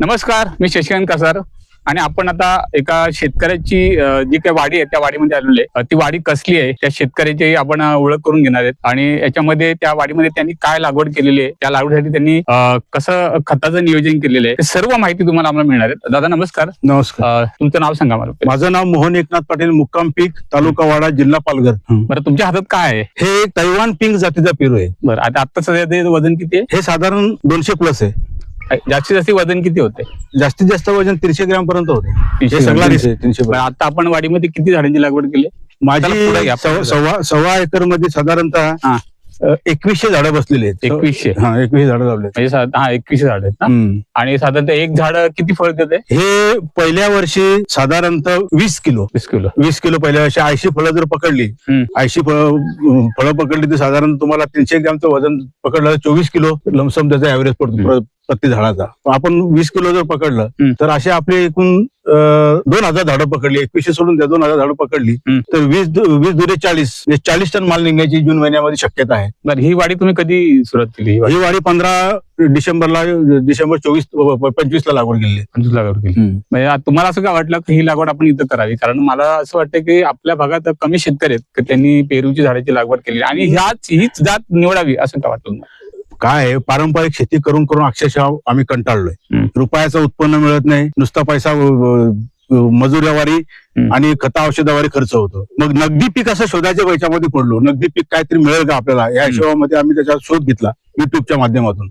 नमस्कार मी शशिकांत कसार. आणि आपण आता एका शेतकऱ्याची जी काही वाडी आहे त्या वाडीमध्ये आलेलो आहे. ती वाडी कसली आहे त्या शेतकऱ्याची आपण ओळख करून घेणार आहेत. आणि याच्यामध्ये त्या वाडीमध्ये त्यांनी काय लागवड केलेली आहे त्या लागवडीसाठी त्यांनी कसं खताचं नियोजन केलेलं आहे सर्व माहिती तुम्हाला आम्हाला मिळणार आहे दादा नमस्कार. नमस्कार. तुमचं नाव सांगा मला. माझं नाव मोहन एकनाथ पाटील मुक्काम पीक तालुका वाडा जिल्हा पालघर. बरं तुमच्या हातात काय आहे? हे तैवान पिंक जातीचा पेरू आहे. बरं आता आता सध्या वजन किती हे साधारण दोनशे प्लस आहे आहे. जास्तीत जास्त वजन किती होते? जास्तीत जास्त वजन तीनशे ग्रॅम पर्यंत होते. हे सगळा तीनशे आता आपण वाडीमध्ये किती झाडांची लागवड केली? माझी सव्वा- सव्वा सव्वा एकरमध्ये साधारणतः हा. अ, एकवीसशे झाडं बसलेली आहेत. एकवीसशे. हा एकवीस झाडं लावले म्हणजे हा एकवीस झाड आहेत ना? आणि साधारणतः एक झाड किती फळ देते? हे पहिल्या वर्षी साधारणतः वीस किलो. वीस किलो. वीस किलो पहिल्या वर्षी ऐंशी फळं जर पकडली हम्म. ऐंशी फळं फळं पकडली तर साधारण तुम्हाला तीनशे ग्रॅमचं वजन पकडलं तर चोवीस किलो लमसम त्याचा ऍव्हरेज पडतो. प्रति झाडाचा आपण वीस किलो जर पकडलं. तर असे आपले एकूण दोन हजार झाडं पकडली एकवीसशे सोडून द्या दोन हजार झाडं पकडली. तर वीस वीस दुरे चाळीस म्हणजे चाळीस टन माल निघण्याची जून महिन्यामध्ये शक्यता आहे बरं ही वाडी तुम्ही कधी सुरुवात केली ही वाडी वाढी पंधरा डिसेंबरला डिसेंबर चोवीस पंचवीस ला लागवड केली पंचवीस लागवड केली. म्हणजे तुम्हाला असं काय वाटलं की ही लागवड आपण इथं करावी कारण मला असं वाटतं की आपल्या भागात कमी शेतकरी आहेत की त्यांनी पेरूची झाडाची लागवड केली आणि ह्याच हीच जात निवडावी असं काय वाटतं तुम्हाला? काय आहे, पारंपरिक शेती करून करून अक्षरशः आम्ही कंटाळलोय. रुपयाचं उत्पन्न मिळत नाही नुसता पैसा मजुऱ्यावारी. आणि खता औषधावारी खर्च होतो. मग नगदी पीक असं शोधायच्या याच्यामध्ये पडलो. नगदी पीक काहीतरी मिळेल का आपल्याला? या हिशोबामध्ये आम्ही त्याचा शोध घेतला युट्यूबच्या माध्यमातून.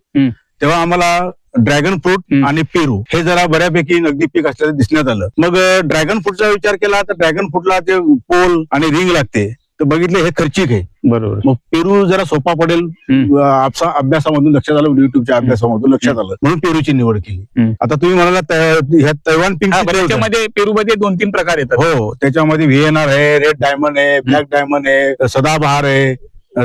तेव्हा आम्हाला ड्रॅगन फ्रूट. आणि पेरू हे जरा बऱ्यापैकी नगदी पीक असल्याचं दिसण्यात आलं. मग ड्रॅगन फ्रूटचा विचार केला तर ड्रॅगन फ्रूटला ते पोल आणि रिंग लागते तर बघितले हे खर्चिक आहे. बरोबर. मग पेरू जरा सोपा पडेल. आपसा अभ्यासामधून लक्षात आलं युट्यूबच्या अभ्यासामधून लक्षात आलं. म्हणून पेरूची निवड केली. आता तुम्ही म्हणाला तैवान पिंक त्याच्यामध्ये पेरूमध्ये दोन तीन प्रकार येतात. हो त्याच्यामध्ये व्हीएनआर आहे रेड डायमंड आहे ब्लॅक डायमंड आहे सदाबहार आहे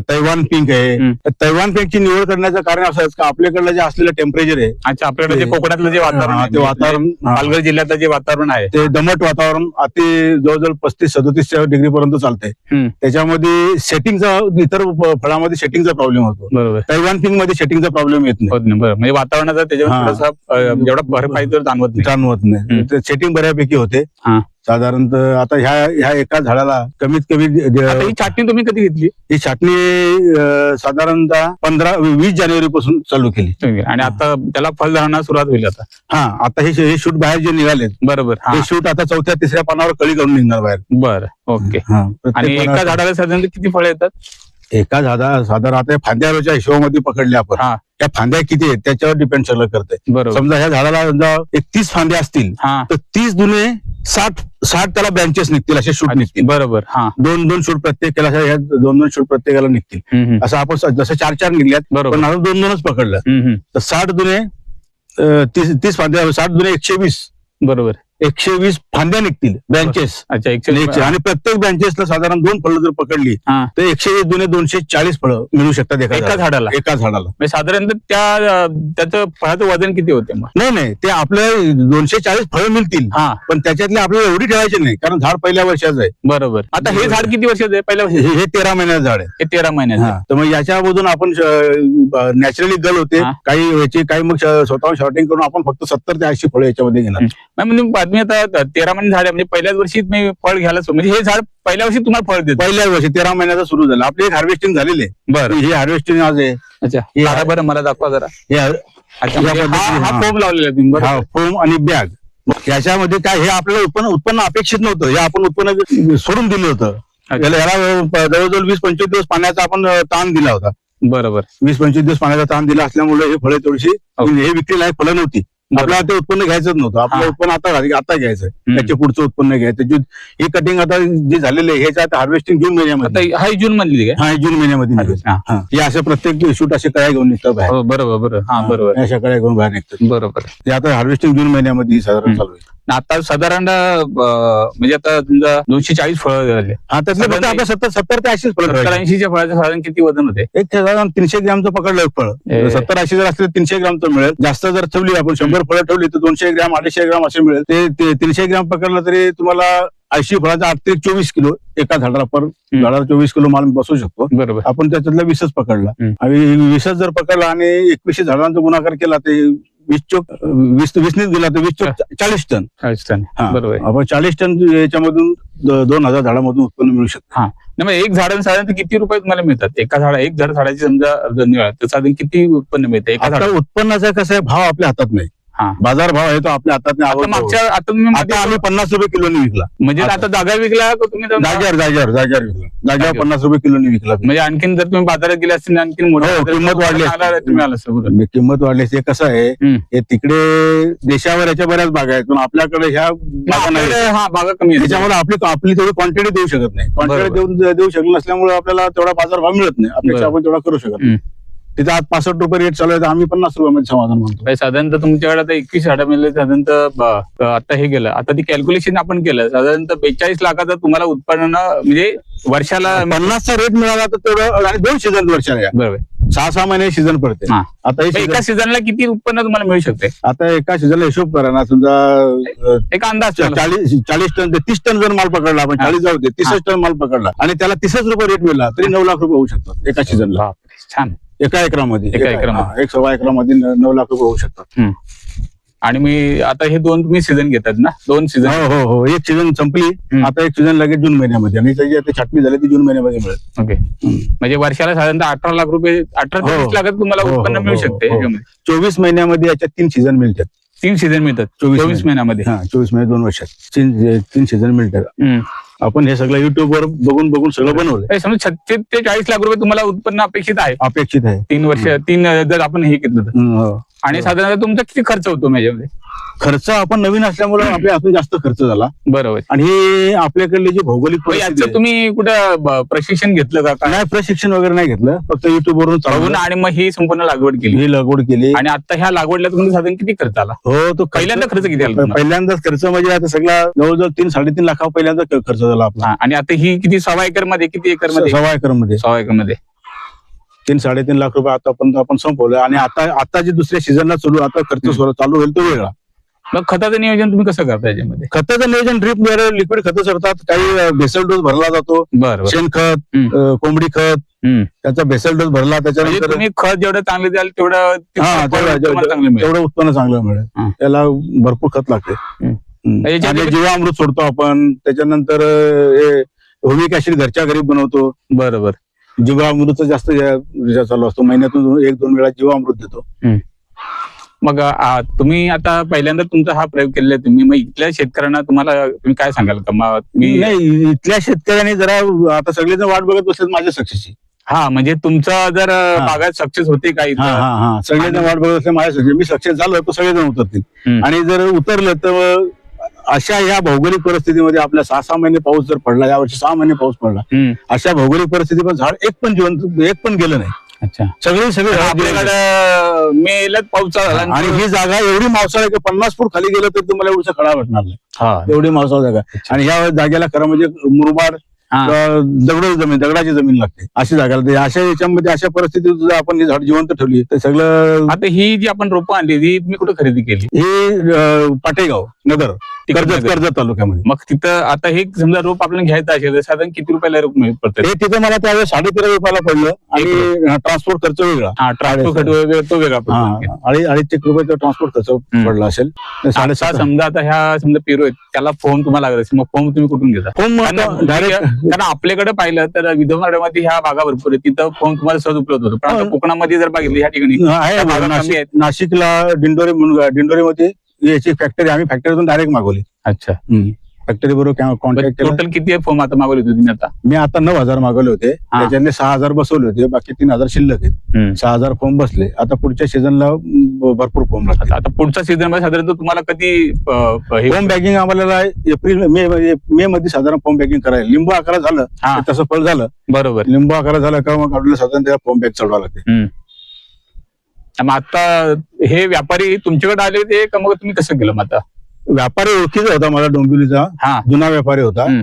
तैवान पिंक आहे. तर तैवान पिंकची निवड करण्याचं कारण असं आहे का आपल्याकडलं जे असलेलं टेम्परेचर आहे अच्छा आपल्याकडे जे कोकणातलं जे वातावरण आहे, ते वातावरण हा. पालघर जिल्ह्यातलं जे वातावरण आहे ते दमट वातावरण अति जवळजवळ पस्तीस सदोतीस डिग्री पर्यंत चालतंय हम्म. त्याच्यामध्ये सेटिंगचा इतर फ- फळामध्ये सेटिंगचा प्रॉब्लेम होतो बरोबर तैवान पिंकमध्ये सेटिंगचा प्रॉब्लेम येत नाही होत नाही म्हणजे वातावरणाचा त्याच्यावर हा. थोडासा अ, जेवढा भर पाहिजे जाणवत नाही जाणवत नाही हम्म. सेटिंग बऱ्यापैकी होते हा. साधारणतः आता ह्या ह्या एका झाडाला कमीत कमी ज- ज- आता ही छाटणी तुम्ही कधी घेतली? ही छाटणी अं, साधारणतः पंधरा वीस जानेवारी पासून चालू केली. तुम्ही आणि आता त्याला फलधारणा सुरुवात होईल आता. हा आता हे हे शूट बाहेर जे निघाले बरोबर हा. शूट आता चौथ्या तिसऱ्या पानावर कळी करून निघणार बाहेर. बरं ओके. हा, प्रत्येक आणि एका पानावर- झाडाला साधारण किती फळ येतात? एका झाडा साधारण आता फांद्याच्या हिशोबामध्ये पकडले आपण. हा. त्या फांद्या किती आहेत त्याच्यावर डिपेंड सगळं करते बरोबर. समजा ह्या झाडाला समजा एक तीस फांद्या असतील हा. तर तीस दुने साठ साठ त्याला ब्रँचेस निघतील असे शूट निघतील. बरोबर हा. दोन दोन शूट प्रत्येकाला दोन दोन शूट प्रत्येकाला निघतील. असं आपण जसं चार चार निघल्यात बरोबर. दोन दोनच पकडलं. तर साठ दुने तीस तीस फांद्या साठ दुने एकशे वीस. बरोबर. एकशे वीस फांद्या निघतील ब्रँचेस अच्छा एकशे आणि प्रत्येक ब्रँचेसला साधारण दोन फळं जर पकडली हा. तर एकशे वीस दुने दोनशे चाळीस फळं मिळू शकतात एका एका झाडाला. झाडाला एका झाडाला म्हणजे साधारणतः त्या त्याचं फळाचं वजन किती होते मग? नाही नाही ते आपल्या दोनशे चाळीस फळं मिळतील. हा. पण त्याच्यातले आपल्याला एवढी ठेवायची नाही कारण झाड पहिल्या वर्षाचं आहे. बरोबर. आता हे झाड किती वर्षाचं आहे? पहिल्या वर्षी हे हे तेरा महिन्याचं झाड आहे. हे तेरा महिन्याचं आहे. हा. तर मग याच्यामधून आपण नॅचरली गल होते. हा. काही याची काही मग श- स्वतःहून शॉर्टिंग करून आपण फक्त सत्तर ते ऐंशी फळं याच्यामध्ये घेणार. नाही, म्हणजे बातमी आता तेरा महिने झाड आहे म्हणजे पहिल्याच वर्षी तुम्ही फळ घ्यायला सुरु- म्हणजे हे झाड पहिल्या वर्षी तुम्हाला फळ देतं पहिल्या वर्षी तेरा महिन्याचा सुरू झाला. आपली एक हार्वेस्टिंग झालेली आहे. बरं. ही हार्वेस्टिंग आज आहे. अच्छा. हे- बरं मला दाखवा जरा. हे हा- अच्छा या म्हणजे हा पद्धतीने, हा हा. फोम लावलेला आहे तुम्ही बरोबर? हा फोम आणि बॅग याच्यामध्ये काय हे आपल्याला उत्पन्न उत्पन्न अपेक्षित नव्हतं. हे आपण उत्पन्न सोडून दिलं होतं. याला याला जवळजवळ वीस पंचवीस दिवस पाण्याचा आपण अं, ताण दिला होता. बरोबर. वीस पंचवीस दिवस पाण्याचा ताण दिला असल्यामुळे हे फळं थोडीशी हो. हे विक्री लायक फळं नव्हती. आपल्याला ते उत्पन्न घ्यायचंच नव्हतं. आपलं. उत्पन्न आता आता घ्यायचं हम्म. त्याचे पुढचं उत्पन्न घ्यायचं. जे- ही कटिंग आता जी झालेली आहे ह्याच्या आता हार्वेस्टिंग जून महिन्यामध्ये. हा जून मधली हा जून महिन्यामध्ये निघेल. हा. असे प्रत्येक शूट असे कळ्या घेऊन निघतात बाहेर. हो बरोबर बरोबर. हा बरोबर. अशा कळ्या घेऊन बाहेर निघतात. बरोबर. ते आता हार्वेस्टिंग जून महिन्यामध्ये साधारण. चालू आहे. आता साधारण म्हणजे आता तुमचा दोनशे चाळीस फळ झाले. हा आपल्या सत्तर सत्तर ते ऐंशीच फळ सत्तर ऐंशीच्या फळाचं साधारण किती वजन होते? एक साधारण तीनशे ग्रॅमचं पकडलं एक फळ. सत्तर ऐंशी जर असले तीनशे ग्रॅमचं मिळेल. जास्त जर ठेवली आपण शंभर फळं ठेवली तर दोनशे ग्रॅम अडीचशे ग्रॅम असे मिळेल. ते तीनशे ग्रॅम पकडलं तरी तुम्हाला ऐंशी फळाचा आठ ते चोवीस किलो एका झाडाला पर झाडाला चोवीस किलो माल बसू शकतो. बरोबर. आपण त्याच्यातला वीसच पकडला. आणि वीसच जर पकडला आणि एकवीसशे झाडांचा गुणाकार केला ते वीस चोक वीस वीसनीच गेला तर वीस चोक चाळीस टन. राजस्थान हा. बरोबर आहे. आपण चाळीस टन याच्यामधून द- दोन हजार झाडामधून उत्पन्न मिळू शकतं. नाही, मग एक झाड साधारण किती रुपये तुम्हाला मिळतात? एका झाडा एक झाड झाडाची समजा जर निवड तर साधारण किती उत्पन्न मिळतं? एका आता झाडा उत्पन्नाचा कसं आहे भाव आपल्या हातात नाही. हा. बाजार भाव आहे तो आपल्या हातात आता. मागच्या तुम्ही आम्ही पन्नास रुपये किलोनी विकला म्हणजे आता- जागा विकला तुम्ही जाग्यावर जाग्यावर जाग्यावर विकला जाग्यावर जाग्यावर. पन्नास रुपये किलोनी विकला म्हणजे आणखीन जर तुम्ही बाजारात गेले असतील आणखीन हो, बाजारात किंमत वाढली तुम्ही आला. म्हणजे किंमत वाढली ते कसं आहे. हे तिकडे देशावर याच्या बऱ्याच बागा आहेत पण आपल्याकडे ह्या हा बागा कमी. त्याच्यामुळे आपली आपली तेवढी क्वांटिटी देऊ शकत नाही क्वांटिटी देऊ शकत नसल्यामुळे आपल्याला तेवढा बाजार भाव मिळत नाही अपेक्षा बरोबर. आपण तेवढा करू शकत. नाही तिथे आज पासष्ट रुपये रेट चालू आहे तर आम्ही पन्नास रुपयामध्ये समाधान मानतो. म्हणजे साधारणतः तुमच्याकडे आता एकवीस झाडं मिळाले साधारणतः आता हे गेलं. आता ती कॅल्क्युलेशन आपण केलं साधारणतः बेचाळीस लाखाचं तुम्हाला उत्पन्न म्हणजे वर्षाला पन्नासचा रेट मिळाला तर तेवढं आणि दोन सीझन वर्षाला. बरोबर. सहा सहा महिने सीझन पडते. आता हे एका सीझनला किती उत्पन्न तुम्हाला मिळू शकते? आता एका सीझनला हिशोब करा ना समजा एक अंदाज चाळीस चाळीस टन ते तीस टन जर माल पकडला आपण. चाळीस जाऊ दे तीसच टन माल पकडला आणि त्याला तीसच रुपये रेट मिळाला तरी नऊ लाख रुपये होऊ शकतात एका सीझनला छान. एका एकरामध्ये. एका एकरामध्ये. हा, एक सव्वा एकरामध्ये न- नऊ लाख रुपये होऊ शकतात. आणि मी आता हे दोन तुम्ही सीझन घेतात ना? दोन सीझन हो हो हो. एक सीझन संपली आता एक सीझन लगेच जून महिन्यामध्ये. आणि त्याची आता छाटणी झाली ती जून महिन्यामध्ये मिळेल. ओके. म्हणजे वर्षाला साधारणतः अठरा लाख रुपये अठरा ते हो. वीस लाखात तुम्हाला हो, हो, उत्पन्न मिळू हो, शकते हो. याच्यामध्ये. चोवीस महिन्यामध्ये याच्यात तीन सीझन मिळतात. तीन सीझन मिळतात. चोवीस चोवीस महिन्यामध्ये. हा चोवीस महिने दोन वर्षात. तीन तीन सीझन मिळतात. हम्म. आपण हे सगळं युट्यूब वर बघून बघून सगळं बनवलंय. हे समजा छत्तीस ते चाळीस लाख रुपये तुम्हाला उत्पन्न अपेक्षित आहे. अपेक्षित आहे. तीन वर्ष तीन जर आपण हे घेतलं तर. हम्म, हो. आणि साधारणतः तुमचा किती खर्च होतो माझ्यामध्ये? खर्च आपण नवीन असल्यामुळे आपल्या हातून जास्त खर्च झाला. बरोबर. आणि हे आपल्याकडले जे भौगोलिक याचं तुम्ही कुठं प्रशिक्षण घेतलं का काय? नाही प्रशिक्षण वगैरे नाही घेतलं. फक्त युट्यूब वरून चालवलं. आणि मग ही संपूर्ण लागवड केली. ही लागवड केली. आणि आता ह्या लागवडला तुम्हाला साधारण किती खर्च आला? हो तो पहिल्यांदा खर्च किती आला? पहिल्यांदाच खर्च म्हणजे आता सगळा जवळजवळ तीन साडेतीन लाखा पहिल्यांदा खर्च झाला आपला. आणि आता ही किती सव्वा एकरमध्ये किती एकरमध्ये? सव्वा एकरमध्ये. सव्वा एकरमध्ये. तीन साडेतीन लाख रुपये आतापर्यंत आपण संपवलं आणि आता आता जे दुसऱ्या सीझनला चालू आता खर्च चालू होईल तो वेगळा. मग खताचं नियोजन तुम्ही कसं करता याच्यामध्ये? खताचं नियोजन ड्रीप लिक्विड खतं सरतात काही बेसल डोस भरला जातो. शेणखत कोंबडी खत. त्याचा बेसल डोस भरला म्हणजे त्याच्यानंतर तुम्ही खत जेवढं चांगलं द्याल तेवढं हा, तेवढं- उत्पन्न चांगलं. मिळेल. त्याला भरपूर खत लागते. जीवामृत सोडतो आपण. त्याच्यानंतर हे हुमिक ऍसिड घरच्या घरी बनवतो. बरोबर जीवामृत जास्त या- चालू असतो महिन्यातून एक दोन वेळा जीवामृत देतो. मग आ, तुम्ही आता पहिल्यांदा तुमचा हा प्रयोग केलेला आहे तुम्ही. मग इथल्या शेतकऱ्यांना तुम्हाला तुम्ही काय सांगाल? का मग मी नाही इथल्या शेतकऱ्यांनी जरा आता सगळेजण वाट बघत बसतात माझ्या सक्सेसची. हा म्हणजे तुमचं जर अ, हा. बागात सक्सेस होते का हा इथं? हा हा सगळेजण वाट बघत असले माझ्या सक्सेस मी सक्सेस झालो तर सगळेजण उतरतील. हम्म. आणि जर उतरलं तर अशा या भौगोलिक परिस्थितीमध्ये आपल्या सहा सहा महिने पाऊस जर पडला यावर्षी सहा महिने पाऊस पडला. अशा भौगोलिक परिस्थिती पण झाड एक पण जिवंत एक पण गेलं नाही अच्छा सगळे सगळे. आपल्याकडे मेलाच पाऊस आणि ही जागा एवढी मावसाळ आहे की पन्नास फूट खाली गेलं तर तुम्हाला एवढसा खडा भेटणार नाही हा एवढी मावसाळ जागा. आणि ह्या जागेला खरं म्हणजे मुरबाड हा. दगड जमीन दगडाची जमीन लागते. अशी जागा लागते. अशा याच्यामध्ये अशा परिस्थितीत जर आपण ही झाड जिवंत ठेवली तर सगळं आता ही जी आपण रोपं आणली ही तुम्ही कुठे खरेदी केली? हे अं, पाटेगाव नगर कर्जत. कर्जत तालुक्यामध्ये. मग तिथं आता हे समजा रोप आपल्याला घ्यायचं असेल तर साधारण किती रुपयाला रोप मिळत पडतं हे तिथे मला त्यावेळेस साडेतेरा रुपयाला पडलं आणि ट्रान्सपोर्ट खर्च वेगळा. हा ट्रान्सपोर्ट खर्च वगैरे तो वेगळा हा अडीच अडीच एक रुपयाचा ट्रान्सपोर्ट खर्च पडला असेल. साडेसात. समजा आता ह्या समजा पेरू आहेत त्याला फॉर्म तुम्हाला लागत असेल मग फॉर्म तुम्ही कुठून घेता? कारण डायरेक्ट कारण आपल्याकडे पाहिलं तर विदर्भामध्ये ह्या भागा भरपूर आहेत. तिथं फॉर्म तुम्हाला सहज उपलब्ध होतो? पण आता हो. कोकणामध्ये जर बघितलं ह्या ठिकाणी आहे. कमी. नाशिकला दिंडोरी म्हणून दिंडोरीमध्ये याची फॅक्टरी आम्ही फॅक्टरीतून डायरेक्ट मागवली. अच्छा. फॅक्टरी बरोबर कॉन्टॅक्ट केला. टोटल किती फॉर्म आता मागवले होते तुम्ही आता? मी आता नऊ हजार मागवले होते. हा. त्याच्यातले सहा हजार बसवले होते बाकी तीन हजार शिल्लक आहेत. सहा हजार फॉर्म बसले. आता पुढच्या सीझनला भरपूर फॉर्म लागतात आता पुढच्या सीझनमध्ये साधारणतः तुम्हाला कधी अ, हे- फॉर्म बॅगिंग आम्हाला एप्रिल मे मे मध्ये साधारण फॉर्म बॅगिंग करायला. लिंबू आकारा झालं हा. तसं फळ झालं. बरोबर. लिंबू आकारा झाला का मग आपल्याला साधारण त्याला फॉर्म बॅग चढवावं लागते. मग आता हे व्यापारी तुमच्याकडे आले होते का मग तुम्ही कसं केलं मग आता? व्यापारी ओळखीचा होता मला डोंबिवलीचा हा. जुना व्यापारी होता. हम्म.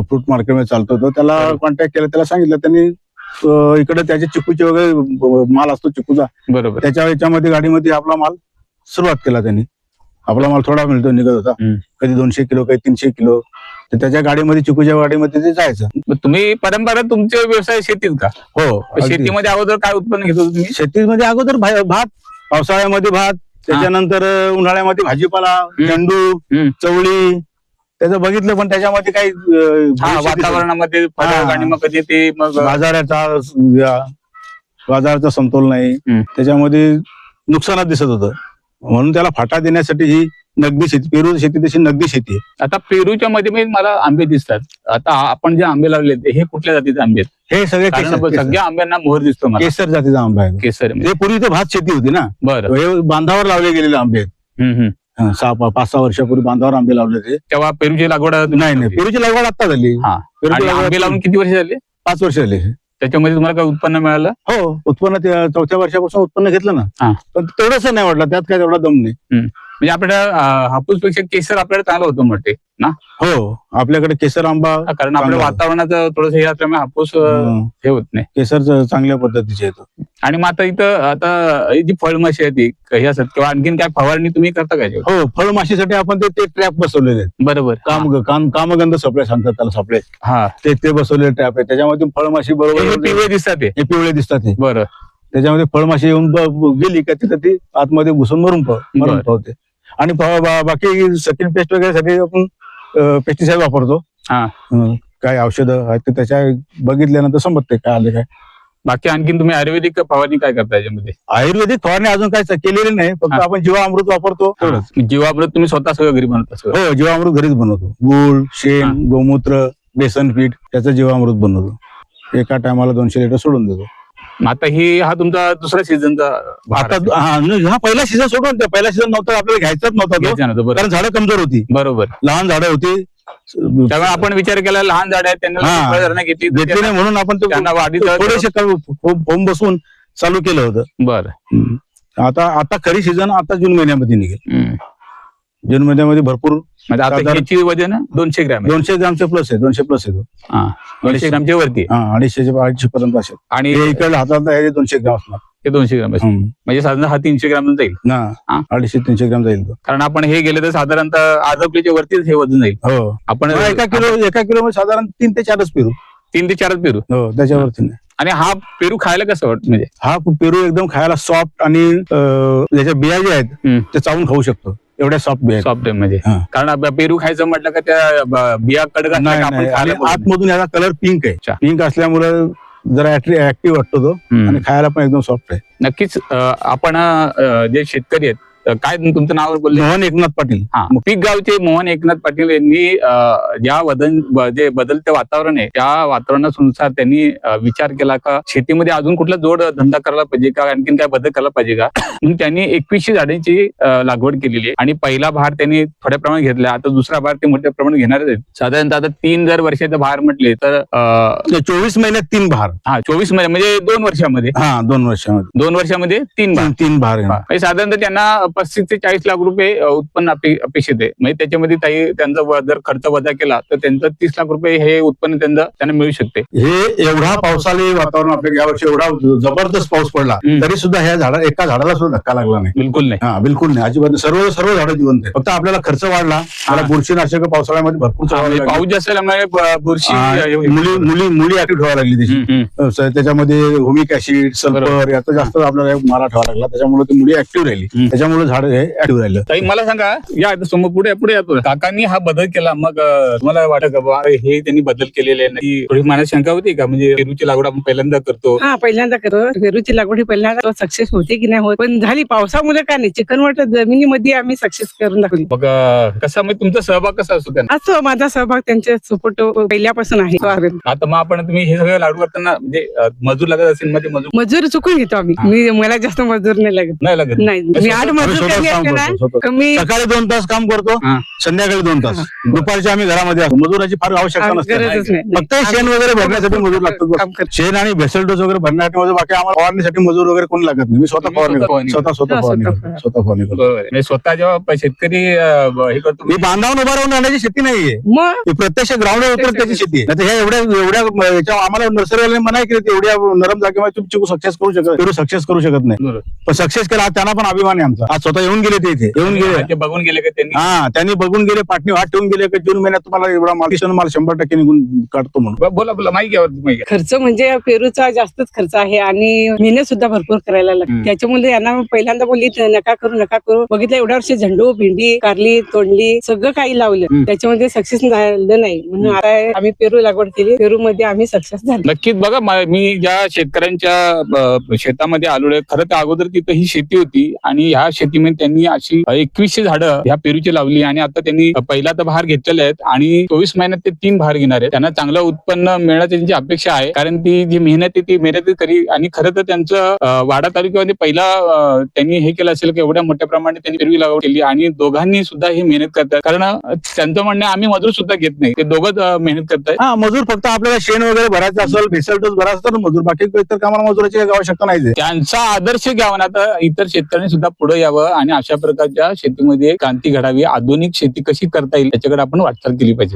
फ्रूट मार्केटमध्ये चालतो होतो. त्याला बरोबर. कॉन्टॅक्ट केला त्याला सांगितलं त्यांनी अं, इकडे त्याचे चिकूचे वगैरे ब- माल असतो चिकूचा. बरोबर. त्याच्या याच्यामध्ये गाडीमध्ये आपला माल सुरुवात केला त्यांनी. आपला माल थोडा मिळतो निघत होता. हम्म. कधी दोनशे किलो कधी तीनशे किलो. तर त्याच्या गाडीमध्ये चिकूच्या गाडीमध्ये ते जायचं. मग तुम्ही परंपरा तुमचे व्यवसाय शेतीत का? हो अगदी. शेतीमध्ये अगोदर काय उत्पन्न घेत तुम्ही? शेतीमध्ये अगोदर भा- भात पावसाळ्यामध्ये भात त्याच्यानंतर उन्हाळ्यामध्ये भाजीपाला झेंडू. चवळी त्याचं बघितलं पण त्याच्यामध्ये काही वातावरणामध्ये. आणि मग कधी ते मग बाजाराचा या, बाजाराचा समतोल नाही. त्याच्यामध्ये नुकसानात दिसत होतं म्हणून त्याला फाटा देण्यासाठी ही नगदी शेती पेरू शेती तशी नगदी शेती आहे. आता पेरूच्या मध्ये मला आंबे दिसतात. आता आपण जे आंबे लावले हे कुठल्या जातीचे आंबे आहेत? हे सगळे कारण केसर- केसर- सगळ्या आंब्यांना मोहर दिसतो मला. केसर जातीचा आंबा आहे. केसर हे पूर्वी तर भात शेती होती ना? बरं. हे बांधावर लावले गेलेले आंबे आहेत. हम्म, हम्म. हा, सहा पा- पाच सहा वर्षापूर्वी बांधावर आंबे लावले होते. तेव्हा पेरूची लागवड नाही नाही. पेरूची लागवड आता झाली. हा. पेरूची आणि लागवड आंबे लावून किती वर्ष झाले? पाच वर्ष झाली. त्याच्यामध्ये तुम्हाला काय उत्पन्न मिळालं? हो उत्पन्न चौथ्या वर्षापासून उत्पन्न घेतलं हा. ना पण तेवढंच नाही वाटलं त्यात काय तेवढा दम नाही. म्हणजे आपल्या हापूसपेक्षा केसर आपल्याला चांगलं होतं म्हणते हो आपल्याकडे केसर आंबा कारण आपल्या चांगलं. वातावरणाचं थोडस हे असल्यामुळे हापूस अं, हे होत नाही. केसर च- चांगल्या पद्धतीचे येतो. आणि मग आता इथं आता ही जी फळमाशी आहे ती हे असत किंवा आणखीन काय फवारणी तुम्ही करता का याच्यावर? हो फळमाशीसाठी आपण ते ते ट्रॅप बसवलेले आहेत. बरोबर. काम काम कामगंध सप्लाय सांगतात त्याला सप्लाय. हा. ते ते बसवलेले ट्रॅप आहे त्याच्यामध्ये फळमाशी हे बरोबर पिवळे दिसतात ते हे पिवळे दिसतात हे. बरं. त्याच्यामध्ये फळमाशी येऊन ब- ब- गेली का तिथं ती आतमध्ये घुसून मरून मरून बरं. पावते आणि बाकी सकिन पेस्ट वगैरे साठी आपण पेस्टिसाइड वापरतो. हा. काय औषधं आहेत ते त्याच्या बघितल्यानंतर समजते काय आले काय. बाकी आणखीन तुम्ही आयुर्वेदिक फवारणी काय करता याच्यामध्ये? आयुर्वेदिक फवारणी अजून काय केलेली नाही फक्त. आपण जीवामृत वापरतो. जीवामृत तुम्ही स्वतः सगळं घरी बनवता सगळं? हो जीवामृत घरीच बनवतो. गुळ. शेण गोमूत्र बेसन पीठ त्याचं जीवामृत बनवतो. एका टायमाला दोनशे लिटर सोडून देतो. मग आता ही हा तुमचा दुसरा सीझनचा आता हा हा पहिला सीझन सोडून द्या. पहिला सीझन नव्हता आपल्याला घ्यायचाच नव्हता तो. बरोबर. कारण झाडं कमजोर होती. बरोबर. लहान झाडं होती. त्यामुळे आपण विचार केला लहान झाड आहेत त्यांना हा. घेतली. घेतली नाही म्हणून आपण ते त्यांना वाढीचं थोडेसे फोम बसून चालू केलं होतं. बरं. आता आता खरी सीझन आता जून महिन्यामध्ये निघेल. हम्म. जून महिन्यामध्ये भरपूर म्हणजे आता साधारण- ह्याची वजन दोनशे ग्रॅम आहे. दोनशे ग्रामचे प्लस आहे दोनशे प्लस येतो हा दोनशे ग्रॅमच्या वरती आहे. हा अडीचशे अडीचशे पर्यंत असेल आणि हे इकडे हातात आहे दोनशे ग्राम असणार हे दोनशे ग्रॅम आहे. हम्म. म्हणजे साधारण हा तीनशे ग्रॅम जाईल ना हा. अडीचशे तीनशे ग्राम जाईल तो कारण आपण हे गेले तर साधारणतः आजपलीच्या वरतीच हे वजन जाईल हो आपण हा, एका किलो एका किलो मध्ये साधारण तीन ते चारच पेरू तीन ते चारच पेरू हो त्याच्यावरती नाही आणि हा पेरू खायला कसं वाटत म्हणजे हा पेरू एकदम खायला सॉफ्ट आणि अं, त्याच्या बिया ज्या आहेत हम्म. ते चावून खाऊ शकतो एवढ्या सॉफ्ट. सॉफ्ट म्हणजे हा. कारण आप- पेरू खायचं म्हटलं का त्या ब- बिया कडक असल्या नाही का आपण नाही आणि खायला. आतमधून याचा कलर पिंक अच्छा. आहे पिंक असल्यामुळे जरा ऍक्टिव्ह वाटतो तो हम्म. आणि खायला पण एकदम सॉफ्ट आहे नक्कीच अं, आपण अं, जे शेतकरी आहेत काय तुमचं नाव बोलले? मोहन एकनाथ पाटील. हा. पीक गावचे मोहन एकनाथ पाटील यांनी ज्या ब- जे बदलते वातावरण आहे त्या वातावरणानुसार त्यांनी विचार केला का शेतीमध्ये अजून कुठला जोड धंदा करायला पाहिजे का आणखीन काय बदल करायला पाहिजे का? म्हणून त्यांनी एकवीसशे झाडांची लागवड केलेली आहे. आणि पहिला भार त्यांनी थोड्या प्रमाणात घेतला आता दुसरा भार ते मोठ्या प्रमाणात घेणार आहेत. साधारणतः आता तीन जर वर्षाचा भार म्हटले तर अं, चोवीस महिन्यात तीन भार. हा चोवीस महिने म्हणजे दोन वर्षामध्ये. हा दोन वर्षामध्ये. दोन वर्षामध्ये तीन भार. तीन भार. म्हणजे साधारणतः त्यांना पस्तीस ते चाळीस लाख रुपये उत्पन्न अपे- अपेक्षित आहे. म्हणजे त्याच्यामध्ये काही त्यांचा जर खर्च वजा केला तर त्यांचं तीस लाख रुपये हे उत्पन्न त्यांचं त्यांना मिळू शकते. हे एवढा पावसाळी वातावरण आपल्या यावर्षी एवढा जबरदस्त पाऊस पडला. तरी सुद्धा ह्या झाडा एका झाडाला सुद्धा धक्का लागला नाही. बिलकुल नाही. हा बिलकुल नाही. अजिबात. सर्व सर्व झाडं जिवंत आहेत. फक्त आपल्याला खर्च वाढला मला बुरशीनाशक पावसाळ्यामध्ये भरपूर म्हणजे. पाऊस जास्त बुरशी मुली मुली मुली ऍक्टिव्ह ठेवायला लागली त्याची. त्याच्यामध्ये होमिक ऍसिड सल्फर याचा जास्त आपल्याला मारा ठेवा लागला त्याच्यामुळे ती मुली ऍक्टिव्ह राहिली. त्याच्यामुळे झाड हे ऍक्टिव्ह राहिलं. ताई मला सांगा या समोर पुढे पुढे येतो काकांनी हा बदल केला मग तुम्हाला वाटत का बा, अरे हे त्यांनी बदल केलेले नाही थोडी मनात शंका होती का? म्हणजे पेरूची लागवड आपण पहिल्यांदा करतो. हा पहिल्यांदा करत. पेरूची लागवड ही पहिल्यांदा सक्सेस होते की नाही होत? पण झाली पावसामुळे का नाही? चिकनवट जमिनीमध्ये आम्ही सक्सेस करून दाखवली. मग अ, कसा म्हणजे तुमचा सहभाग कसा असतो त्यांना? असं माझा सहभाग त्यांच्या सपोर्ट पहिल्यापासून आहे. आता मग आपण तुम्ही हे सगळं लागवड करताना म्हणजे अ, मजूर लागत असेल मग ते मजूर मजूर चुकून घेतो आम्ही. हा. मी मला जास्त मजूर नाही लागत. नाही लागत. नाही मी आठ मजूर स्वतःच कमी काम असते ना करतो, स्वतः. कमी सकाळी दोन तास काम करतो हा. संध्याकाळी दोन तास. दुपारच्या आम्ही घरामध्ये असतो. मजुराची फार आवश्यकता नसते. गरजच नाही. फक्त शेण वगैरे भरण्यासाठी मजूर लागतात. काम करतो. शेण आणि भेसल डोस वगैरे भरण्यासाठी मजूर बाकी आम्हाला फवारणीसाठी मजूर वगैरे कोणी लागत नाही. मी स्वतः तुम्ही फवारणी स्वतः करतो. फवारणी स्वतः स्वतः हा, फवारणी स्वतः करतो. स्वतः फवारणी करतो. बरोबर आहे. म्हणजे स्वतः जेव्हा प- शेतकरी अ, ब- हे करतो मी बांधावून उभा राहून राहण्याची शेती नाहीये. मग? ही प्रत्यक्ष ग्राउंडवर उतर त्याची शेती. आहे नाहीतर ह्या एवढ्या एवढ्या म- याच्या आम्हाला नर्सरीवाले मनाई केली होती, एवढ्या नरम जागेमध्ये तुम्ही चिकू सक्सेस करू शकत पेरू सक्सेस करू शकत नाही. बरोबर. पण सक्सेस केला त्यांना पण अभिमान आहे आमचा. आज स्वतः येऊन गेले ते इथे. येऊन गेले. ते बघून गेले का त्यांनी? हा त्यांनी बघून गेले पाटणी वाट ठेवून गेले की जून महिन्यात तुम्हाला एवढा माल किशन माल शंभर टक्के निघून काढतो म्हणून. ब- बोला बोला माहिती घ्या घ्या. खर्च म्हणजे पेरूचा जास्तच खर्च आहे आणि मेहनत सुद्धा भरपूर करायला हम्म. लागते त्याच्यामुळे यांना पहिल्यांदा बोलली "त- नका करू नका करू. बघितलं एवढ्या वर्षी झेंडू भेंडी कारली तोंडली सगळं काही लावलं. हम्म. त्याच्यामध्ये सक्सेस झालं नाही. म्हणून आता आम्ही पेरू लागवड केली. पेरू मध्ये आम्ही सक्सेस झालो. नक्कीच बघा म- मी ज्या शेतकऱ्यांच्या अ, शेतामध्ये आलो खरं तर अगोदर तिथं ही शेती होती आणि ह्या शेतीमध्ये त्यांनी अशी एकवीसशे झाडं ह्या पेरूची लावली आणि आता त्यांनी पहिला तर भार घेतलेले आहेत आणि चोवीस महिन्यात ते तीन भार घेणार आहेत. त्यांना चांगलं उत्पन्न मिळण्याची त्यांची अपेक्षा आहे. कारण ती जी मेहनत आहे ती मेहनत करी आणि खरं तर त्यांचं वाडा तालुक्यामध्ये पहिला त्यांनी हे केलं असेल की एवढ्या मोठ्या प्रमाणात त्यांनी पेरवी लागवड केली आणि दोघांनी सुद्धा ही मेहनत करतात. कारण त्यांचं म्हणणं आम्ही मजूर सुद्धा घेत नाही. ते दोघंच मेहनत करतात हा मजूर फक्त आपल्याला शेण वगैरे भरायचं असेल भेसल डोस भरायचं तर मजूर बाकी इतर कामाला मजुराची आवश्यकता नाही त्यांचा आदर्श घ्यावा ना आता इतर शेतकऱ्यांनी सुद्धा पुढे यावं आणि अशा प्रकारच्या शेतीमध्ये क्रांती घडावी. आधुनिक शेती कशी करता येईल त्याच्याकडे आपण वाटचाल केली पाहिजे.